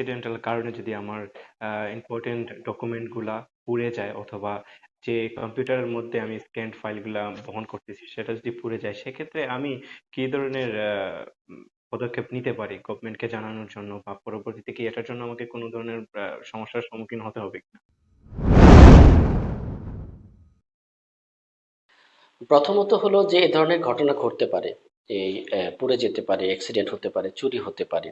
Accidental কারণে যদি আমার ইম্পর্টেন্ট ডকুমেন্টগুলা পুড়ে যায় অথবা যে কম্পিউটারের মধ্যে আমি স্ক্যান্ড ফাইলগুলা বহন করতেছি সেটা যদি পুড়ে যায়, সেক্ষেত্রে আমি কি ধরনের পদক্ষেপ নিতে পারি গভর্নমেন্টকে জানানোর জন্য বা পরবর্তীতে কি এটার জন্য আমাকে কোনো ধরনের সমস্যার সম্মুখীন হতে হবে কিনা? প্রথমত হলো যে এ ধরনের ঘটনা ঘটতে পারে, এই পুড়ে যেতে পারে অ্যাক্সিডেন্ট হতে পারে, চুরি হতে পারে।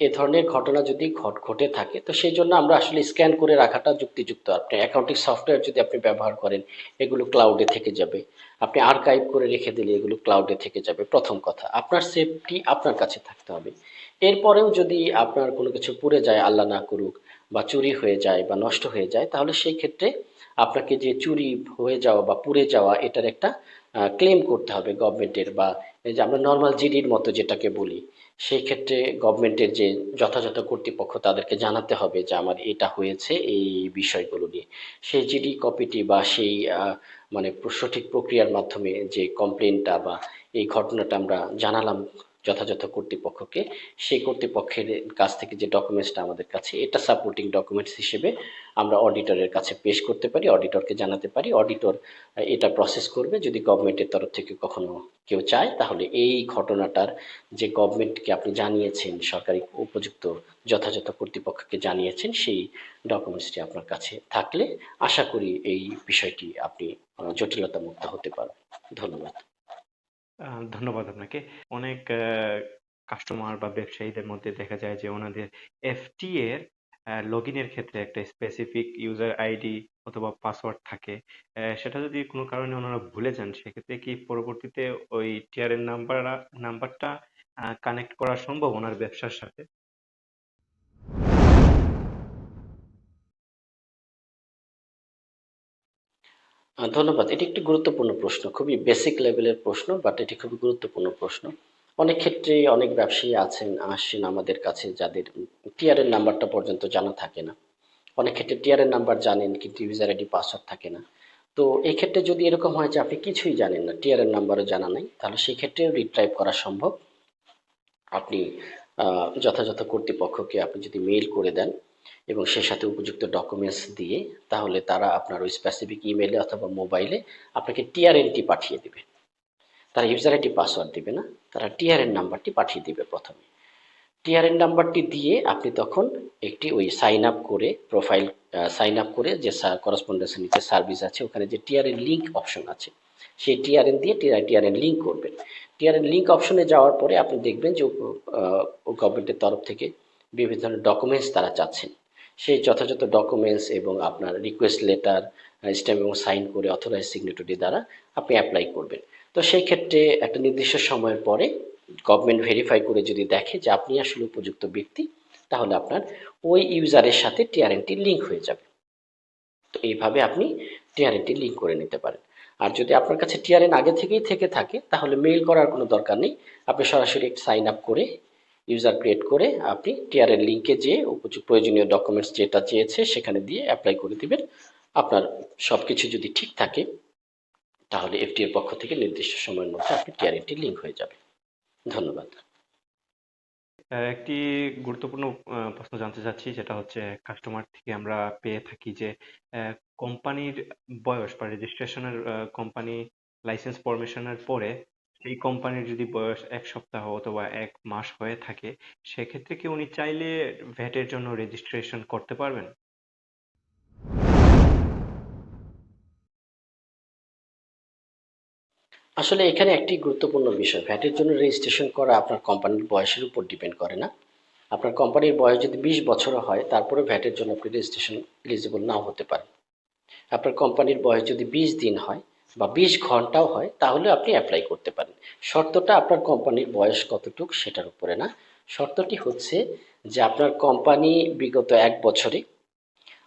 এ ধরনের ঘটনা যদি ঘট ঘটে থাকে, তো সেই জন্য আমরা আসলে স্ক্যান করে রাখাটা যুক্তিযুক্ত। আপনি অ্যাকাউন্টিং সফটওয়্যার যদি আপনি ব্যবহার করেন, এগুলো ক্লাউডে থেকে যাবে। আপনি আর্কাইভ করে রেখে দিলে এগুলো ক্লাউডে থেকে যাবে। প্রথম কথা, আপনার সেফটি আপনার কাছে থাকতে হবে। এরপরেও যদি আপনার কোনো কিছু পুড়ে যায়, আল্লাহ না করুক, বা চুরি হয়ে যায়, বা নষ্ট হয়ে যায়, তাহলে সেই ক্ষেত্রে আপনাকে যে চুরি হয়ে যাওয়া বা পুড়ে যাওয়া, এটার একটা ক্লেম করতে হবে গভর্নমেন্টের বা যে আমরা নর্মাল জিডির মতো যেটাকে বলি। সেই ক্ষেত্রে গভর্নমেন্টের যে যথাযথ কর্তৃপক্ষ তাদেরকে জানাতে হবে যে আমার এটা হয়েছে এই বিষয়গুলো নিয়ে। সেই জিডি কপিটি বা সেই মানে সঠিক প্রক্রিয়ার মাধ্যমে যে কমপ্লেনটা বা এই ঘটনাটা আমরা জানালাম যথাযথ কর্তৃপক্ষকে, সেই কর্তৃপক্ষের কাছ থেকে যে ডকুমেন্টসটা আমাদের কাছে, এটা সাপোর্টিং ডকুমেন্টস হিসেবে আমরা অডিটরের কাছে পেশ করতে পারি, অডিটরকে জানাতে পারি। অডিটর এটা প্রসেস করবে। যদি গভর্নমেন্টের তরফ থেকে কখনো কেউ চায়, তাহলে এই ঘটনাটার যে গভর্নমেন্টকে আপনি জানিয়েছেন, সরকারি উপযুক্ত যথাযথ কর্তৃপক্ষকে জানিয়েছেন, সেই ডকুমেন্টসটি আপনার কাছে থাকলে আশা করি এই বিষয়টি আপনি জটিলতা মুক্ত হতে পারবেন। ধন্যবাদ। ধন্যবাদ আপনাকে। অনেক কাস্টমার বা ব্যবসায়ীদের মধ্যে দেখা যায় যে ওনাদের এফটি এর লগ ইনের ক্ষেত্রে একটা স্পেসিফিক ইউজার আইডি অথবা পাসওয়ার্ড থাকে। সেটা যদি কোনো কারণে ওনারা ভুলে যান, সেক্ষেত্রে কি পরবর্তীতে ওই টিআরএন নাম্বার নাম্বারটা কানেক্ট করা সম্ভব ওনার ব্যবসার সাথে? ধন্যবাদ। এটি একটি গুরুত্বপূর্ণ প্রশ্ন, খুবই বেসিক লেভেলের প্রশ্ন বাট এটি খুবই গুরুত্বপূর্ণ প্রশ্ন। অনেক ক্ষেত্রে অনেক ব্যবসায়ী আছেন, আসেন আমাদের কাছে, যাদের টিআরএন নাম্বারটা পর্যন্ত জানা থাকে না। অনেক ক্ষেত্রে টিআরএন নাম্বার জানেন, কিন্তু ইউজার আইডি পাসওয়ার্ড থাকে না। তো এই ক্ষেত্রে যদি এরকম হয় যে আপনি কিছুই জানেন না টিআরএন নাম্বারও জানা নাই, তাহলে সেই ক্ষেত্রেও রিট্রাইভ করা সম্ভব। আপনি যথাযথ কর্তৃপক্ষকে আপনি যদি মেইল করে দেন এবং সেই সাথে উপযুক্ত ডকুমেন্টস দিয়ে তাহলে তারা আপনার ওই স্পেসিফিক ইমেলে অথবা মোবাইলে আপনাকে টিআরএনটি পাঠিয়ে দেবে। তারা ইউজার আইডি পাসওয়ার্ড দিবে না, তারা টিআরএন নাম্বারটি পাঠিয়ে দিবে প্রথমে। টিআরএন নাম্বারটি দিয়ে আপনি তখন একটি ওই সাইন আপ করে প্রোফাইল সাইন আপ করে যে করসপন্ডেন্সের নিচে সার্ভিস আছে, ওখানে যে টিআরএন লিঙ্ক অপশন আছে, সেই টিআরএন দিয়ে টিআরএন লিঙ্ক করবেন। টিআরএন লিঙ্ক অপশনে যাওয়ার পরে আপনি দেখবেন যে গভর্নমেন্টের তরফ থেকে বিভিন্ন ধরনের ডকুমেন্টস তারা চাচ্ছেন। সেই যথাযথ ডকুমেন্টস এবং আপনার রিকোয়েস্ট লেটার স্ট্যাম্প এবং সাইন করে অথরাইজ সিগনেটরি দ্বারা আপনি অ্যাপ্লাই করবেন। তো সেই ক্ষেত্রে একটা নির্দিষ্ট সময়ের পরে গভর্নমেন্ট ভেরিফাই করে যদি দেখে যে আপনি আসলে উপযুক্ত ব্যক্তি, তাহলে আপনার ওই ইউজারের সাথে টিআরএনটি লিঙ্ক হয়ে যাবে। তো এইভাবে আপনি টিআরএনটি লিঙ্ক করে নিতে পারেন। আর যদি আপনার কাছে টিআরএন আগে থেকেই থেকে থাকে, তাহলে মেইল করার কোনো দরকার নেই। আপনি সরাসরি সাইন আপ করে ইউজার ক্রিয়েট করে আপনি টিআরএন লিঙ্কে যেয়ে উপযুক্ত প্রয়োজনীয় ডকুমেন্টস যেটা চেয়েছে সেখানে দিয়ে অ্যাপ্লাই করে দিবেন। আপনার সব কিছু যদি ঠিক থাকে, তাহলে এফটি এর পক্ষ থেকে নির্দিষ্ট সময়ের মধ্যে আপনি টিআরএনটি লিঙ্ক হয়ে যাবে। ধন্যবাদ। একটি গুরুত্বপূর্ণ প্রশ্ন জানতে চাচ্ছি, যেটা হচ্ছে কাস্টমার থেকে আমরা পেয়ে থাকি যে কোম্পানির বয়স বা রেজিস্ট্রেশনের কোম্পানি লাইসেন্স ফরমেশনের পরে সেই কোম্পানির যদি বয়স এক সপ্তাহ অথবা এক মাস হয়ে থাকে, সেক্ষেত্রে কি উনি চাইলে ভ্যাটের জন্য রেজিস্ট্রেশন করতে পারবেন? আসলে এখানে একটি গুরুত্বপূর্ণ বিষয়। ভ্যাটের জন্য রেজিস্ট্রেশন করা আপনার কোম্পানির বয়সের উপর ডিপেন্ড করে না। আপনার কোম্পানির বয়স যদি বিশ বছর হয়, তারপরে ভ্যাটের জন্য আপনি রেজিস্ট্রেশন এলিজিবল নাও হতে পারেন আপনার কোম্পানির বয়স যদি বিশ দিন হয় বা বিশ ঘন্টাও হয়, তাহলে আপনি অ্যাপ্লাই করতে পারেন। শর্তটা আপনার কোম্পানির বয়স কতটুক সেটার উপরে না। শর্তটি হচ্ছে যে আপনার কোম্পানি বিগত এক বছরে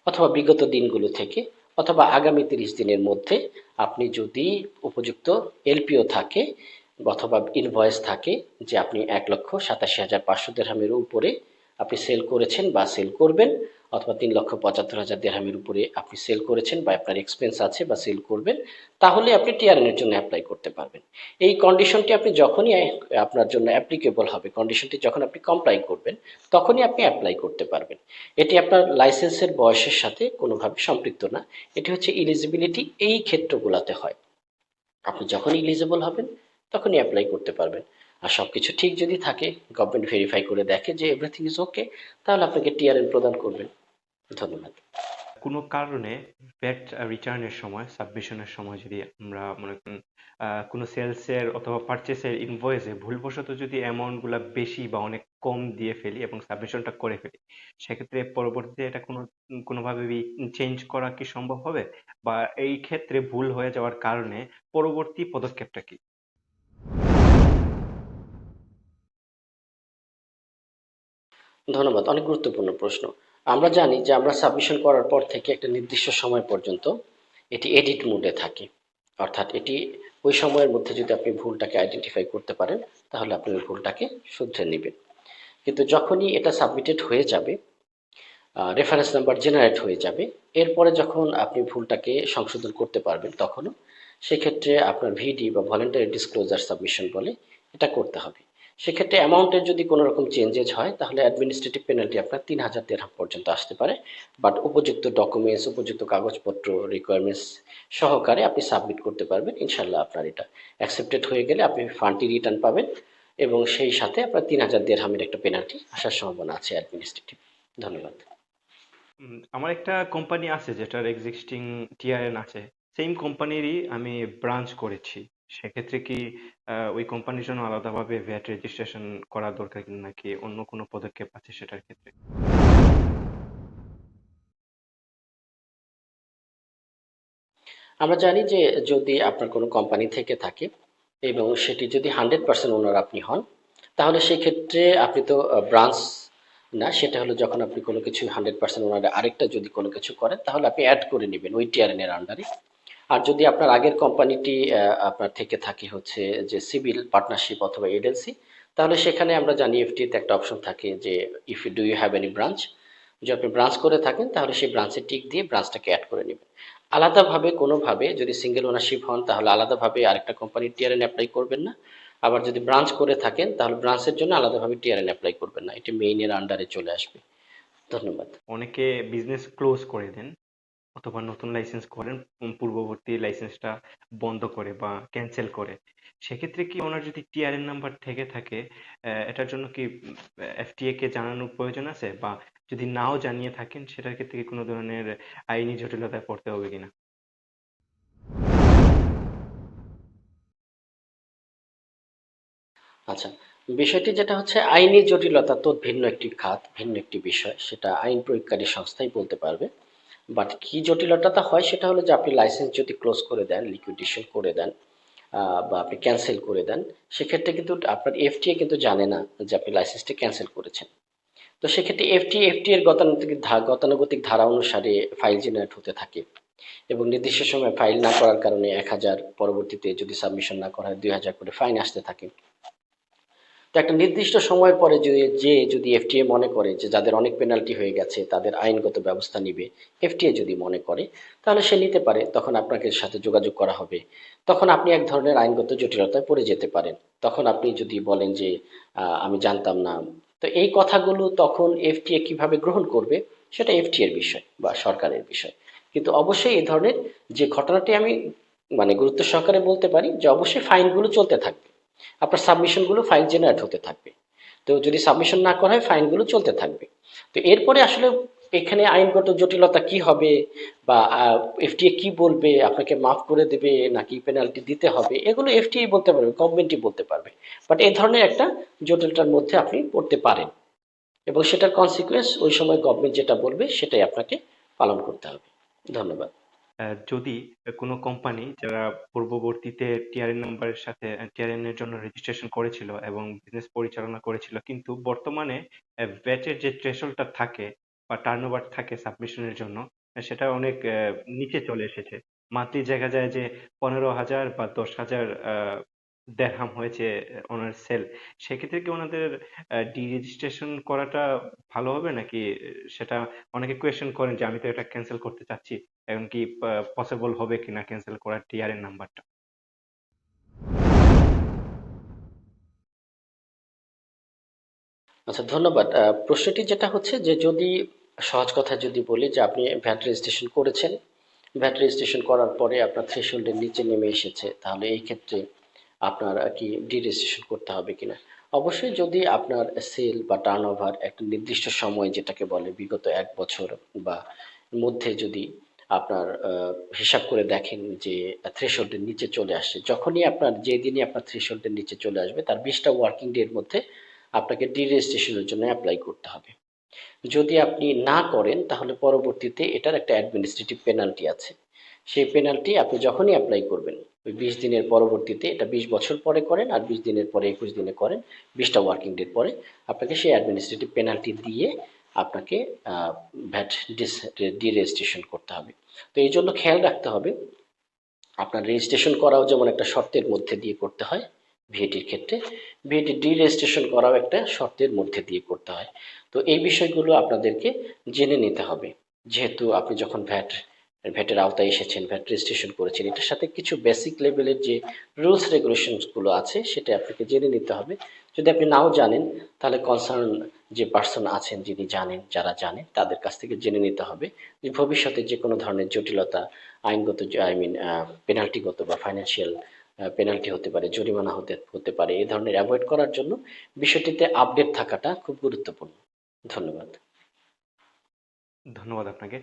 অথবা বিগত দিনগুলো থেকে অথবা আগামী তিরিশ দিনের মধ্যে আপনি যদি উপযুক্ত এলপিও থাকে অথবা ইনভয়েস থাকে যে আপনি এক লক্ষ সাতাশি হাজার পাঁচশো দেড়হামের উপরে আপনি সেল করেছেন বা সেল করবেন, অথবা তিন লক্ষ পঁচাত্তর হাজার দেড়হামের উপরে আপনি সেল করেছেন বা আপনার এক্সপেন্স আছে বা সেল করবেন, তাহলে আপনি টিআরএন এর জন্য অ্যাপ্লাই করতে পারবেন। এই কন্ডিশনটি আপনি যখনই আপনার জন্য অ্যাপ্লিকেবল হবে কন্ডিশনটি যখন আপনি কমপ্লাই করবেন, তখনই আপনি অ্যাপ্লাই করতে পারবেন। এটি আপনার লাইসেন্সের বয়সের সাথে কোনোভাবে সম্পৃক্ত না, এটি হচ্ছে ইলিজিবিলিটি এই ক্ষেত্রগুলোতে হয়। আপনি যখন ইলিজিবল হবেন, তখনই অ্যাপ্লাই করতে পারবেন। আর সব কিছু ঠিক যদি থাকে গভর্নমেন্ট ভেরিফাই করে দেখে যে এভরিথিং ইজ ওকে তাহলে আপনাকে টিআরএন প্রদান করবেন ধন্যবাদ। কোনো কারণে ভ্যাট রিটার্নের সময় সাবমিশনের সময় যদি আমরা মনে করেন কোনো সেলসের অথবা পারচেসের ইনভয়েসে ভুলবশত যদি অ্যামাউন্টগুলা বেশি বা অনেক কম দিয়ে ফেলি এবং সাবমিশনটা করে ফেলি, সেক্ষেত্রে পরবর্তীতে এটা কোনো, কোনোভাবে চেঞ্জ করা কি সম্ভব হবে? বা এই ক্ষেত্রে ভুল হয়ে যাওয়ার কারণে পরবর্তী পদক্ষেপটা কি? ধন্যবাদ, অনেক গুরুত্বপূর্ণ প্রশ্ন। আমরা জানি যে আমরা সাবমিশন করার পর থেকে একটা নির্দিষ্ট সময় পর্যন্ত এটি এডিট মোডে থাকে। অর্থাৎ এটি ওই সময়ের মধ্যে যদি আপনি ভুলটাকে আইডেন্টিফাই করতে পারেন, তাহলে আপনি ওই ভুলটাকে শুধরে নেবেন। কিন্তু যখনই এটা সাবমিটেড হয়ে যাবে রেফারেন্স নাম্বার জেনারেট হয়ে যাবে, এরপরে যখন আপনি ভুলটাকে সংশোধন করতে পারবেন তখনও, সেক্ষেত্রে আপনার ভিডি বা ভলেন্টারি ডিসক্লোজার সাবমিশন বলে এটা করতে হবে। সেক্ষেত্রে অ্যামাউন্টের যদি কোনো রকম চেঞ্জেস হয়, তাহলে অ্যাডমিনিস্ট্রেটিভ পেনাল্টি আপনার তিন হাজার দেড়হাম পর্যন্ত আসতে পারে। বাট উপযুক্ত ডকুমেন্টস উপযুক্ত কাগজপত্র রিকোয়ারমেন্টস সহকারে আপনি সাবমিট করতে পারবেন। ইনশাল্লাহ আপনার এটা অ্যাকসেপ্টেড হয়ে গেলে আপনি ফান্ডটি রিটার্ন পাবেন এবং সেই সাথে আপনার তিন হাজার দেড়হামের একটা পেনাল্টি আসার সম্ভাবনা আছে অ্যাডমিনিস্ট্রেটিভ ধন্যবাদ। আমার একটা কোম্পানি আছে যেটার এক্সিস্টিং টিআরএন আছে। সেম কোম্পানিরই আমি ব্রাঞ্চ করেছি। সেক্ষেত্রে কি আহ, ওই কোম্পানির জন্য আলাদাভাবে ভ্যাট রেজিস্ট্রেশন করা দরকার নাকি অন্য কোনো পদক্ষেপ আছে সেটার ক্ষেত্রে? আমরা জানি যে যদি আপনার কোনো কোম্পানি থেকে থাকে এবং সেটি যদি হান্ড্রেড পার্সেন্ট ওনার আপনি হন তাহলে সেই ক্ষেত্রে আপনি তো ব্রাঞ্চ না সেটা হলো যখন আপনি কোনো কিছু হান্ড্রেড পার্সেন্ট ওনার আরেকটা যদি কোনো কিছু করেন তাহলে আপনি অ্যাড করে নেবেন ওই টিআরএন এর আন্ডারে আর যদি আপনার আগের কোম্পানিটি আপনার থেকে থাকে হচ্ছে যে সিভিল পার্টনারশিপ অথবা এডেন্সি তাহলে সেখানে আমরা জানি এফটিতে একটা অপশন থাকে যে if you do you have any branch যদি আপনি ব্রাঞ্চ করে থাকেন, তাহলে সেই ব্রাঞ্চের টিক দিয়ে ব্রাঞ্চটাকে অ্যাড করে নেবেন। আলাদাভাবে, কোনোভাবে যদি সিঙ্গেল ওনারশিপ হন, তাহলে আলাদাভাবে আরেকটা কোম্পানির টিআরএন অ্যাপ্লাই করবেন না। আবার যদি ব্রাঞ্চ করে থাকেন, তাহলে ব্রাঞ্চের জন্য আলাদাভাবে টিআরএন অ্যাপ্লাই করবেন না। এটি মেইনের আন্ডারে চলে আসবে। ধন্যবাদ। অনেকে বিজনেস ক্লোজ করে দেন। অথবা নতুন লাইসেন্স করেন পূর্ববর্তী লাইসেন্সটা বন্ধ করে বা ক্যান্সেল করে। সেক্ষেত্রে কি ওনার যদি টিআরএন নাম্বার থেকে থাকে এটার জন্য কি এফটিএ কে জানানোর প্রয়োজন আছে? বা যদি নাও জানিয়ে থাকেন, সেটার ক্ষেত্রে কোনো ধরনের আইনি জটিলতায় পড়তে হবে কিনা? আচ্ছা বিষয়টি যেটা হচ্ছে, আইনি জটিলতা তো ভিন্ন একটি খাত, ভিন্ন একটি বিষয়। সেটা আইন প্রয়োগকারী সংস্থাই বলতে পারবে। বাট কি জটিলতাটা হয় সেটা হলো যে আপনি লাইসেন্স যদি ক্লোজ করে দেন লিকুইডেশন করে দেন বা আপনি ক্যান্সেল করে দেন, সেক্ষেত্রে কিন্তু আপনার এফটিএ কিন্তু জানে না যে আপনি লাইসেন্সটি ক্যান্সেল করেছেন। তো সেক্ষেত্রে এফটি এফটি এর গতানুগতিক গতানুগতিক ধারা অনুসারে ফাইল জেনারেট হতে থাকে। এবং নির্দিষ্ট সময় ফাইল না করার কারণে এক হাজার পরবর্তীতে যদি সাবমিশন না করা হয়, দুই হাজার করে ফাইন আসতে থাকে। একটা নির্দিষ্ট সময়ের পরে যদি যে যদি এফটিএ মনে করে যে যাদের অনেক পেনাল্টি হয়ে গেছে, তাদের আইনগত ব্যবস্থা নিবে এফটিএ যদি মনে করে, তাহলে সে নিতে পারে, তখন আপনাকে সাথে যোগাযোগ করা হবে। তখন আপনি এক ধরনের আইনগত জটিলতায় পড়ে যেতে পারেন। তখন আপনি যদি বলেন যে আমি জানতাম না। তো এই কথাগুলো তখন এফটিএ কীভাবে গ্রহণ করবে, সেটা এফটিএ এর বিষয় বা সরকারের বিষয়। কিন্তু অবশ্যই এই ধরনের যে ঘটনাটি আমি মানে গুরুত্ব সহকারে বলতে পারি, যে অবশ্যই ফাইনগুলো চলতে থাকবে। আপনার সাবমিশনগুলো ফাইল জেনারেট হতে থাকবে। তো যদি সাবমিশন না করা হয় ফাইনগুলো চলতে থাকবে। তো এরপরে আসলে এখানে আইনগত জটিলতা কি হবে বা এফটিএ কি বলবে, আপনাকে মাফ করে দেবে নাকি পেনাল্টি দিতে হবে, এগুলো এফটিএ বলতে পারবে গভর্নমেন্টই বলতে পারবে। বাট এই ধরনের একটা জটিলতার মধ্যে আপনি পড়তে পারেন। এবং সেটার কনসিকুয়েন্স ওই সময় গভর্নমেন্ট যেটা বলবে, সেটাই আপনাকে পালন করতে হবে। ধন্যবাদ। যদি কোনো কোম্পানি যারা পূর্ববর্তীতে টিআরএন নাম্বারের সাথে টিআরএন এর জন্য রেজিস্ট্রেশন করেছিল এবং বিজনেস পরিচালনা করেছিল, কিন্তু বর্তমানে ব্যাচের যে থ্রেশহোল্ডটা থাকে বা টার্নওভার থাকে সাবমিশনের জন্য সেটা অনেক নিচে চলে এসেছে। মান্থলি দেখা যায় যে পনেরো হাজার বা দশ হাজার দেড়হাম হয়েছে ওনার সেল সেক্ষেত্রে কি ওনাদের ডি রেজিস্ট্রেশন করাটা ভালো হবে নাকি সেটা অনেকে কোয়েশ্চেন করেন যে আমি তো এটা ক্যান্সেল করতে চাচ্ছি, এখন কি পসিবল হবে কিনা ক্যান্সেল করার টিআরএন নাম্বারটা আচ্ছা ধন্যবাদ। প্রশ্নটি যেটা হচ্ছে যে যদি, সহজ কথা যদি বলি যে আপনি ভ্যাট রেজিস্ট্রেশন করেছেন, ভ্যাট রেজিস্ট্রেশন করার পরে আপনার থ্রেশহোল্ডের নিচে নেমে এসেছে, তাহলে এই ক্ষেত্রে আপনার কি ডি রেজিস্ট্রেশন করতে হবে কিনা। অবশ্যই যদি আপনার সেল বা টার্নওভার একটা নির্দিষ্ট সময় যেটাকে বলে বিগত এক বছর বা মধ্যে যদি আপনার হিসাব করে দেখেন যে থ্রেশহোল্ডের নিচে চলে আসছে, যখনই আপনার যেদিনই আপনার থ্রেশহোল্ডের নিচে চলে আসবে, তার বিশটা ওয়ার্কিং ডে এর মধ্যে আপনাকে ডি রেজিস্ট্রেশনের জন্য অ্যাপ্লাই করতে হবে। যদি আপনি না করেন, তাহলে পরবর্তীতে এটার একটা অ্যাডমিনিস্ট্রেটিভ পেনাল্টি আছে। সেই পেনাল্টি আপনি যখনই অ্যাপ্লাই করবেন ওই বিশ দিনের পরবর্তীতে, এটা বিশ বছর পরে করেন আর বিশ দিনের পরে একুশ দিনে করেন, বিশটা ওয়ার্কিং ডেট পরে আপনাকে সেই অ্যাডমিনিস্ট্রেটিভ পেনাল্টি দিয়ে আপনাকে ভ্যাট ডি রেজিস্ট্রেশন করতে হবে। তো এই জন্য খেয়াল রাখতে হবে, আপনার রেজিস্ট্রেশন করাও যেমন একটা শর্তের মধ্যে দিয়ে করতে হয় ভিএটির ক্ষেত্রে ভিএটি ডি রেজিস্ট্রেশন করাও একটা শর্তের মধ্যে দিয়ে করতে হয়। তো এই বিষয়গুলো আপনাদেরকে জেনে নিতে হবে। যেহেতু আপনি যখন ভ্যাট ভ্যাটের আওতায় এসেছেন ভ্যাট রেজিস্ট্রেশন করেছেন। এটার সাথে কিছু বেসিক লেভেলের যে রুলস রেগুলেশনসগুলো আছে, সেটা আপনাকে জেনে নিতে হবে। যদি আপনি নাও জানেন, তাহলে কনসার্ন যে পার্সন আছেন, যিনি জানেন, যারা জানেন, তাদের কাছ থেকে জেনে নিতে হবে যে ভবিষ্যতে যে কোনো ধরনের জটিলতা, আইনগত আই মিন পেনাল্টিগত বা ফাইন্যান্সিয়াল পেনাল্টি হতে পারে, জরিমানা হতে হতে পারে, এই ধরনের অ্যাভয়েড করার জন্য বিষয়টিতে আপডেট থাকাটা খুব গুরুত্বপূর্ণ। ধন্যবাদ। ধন্যবাদ আপনাকে।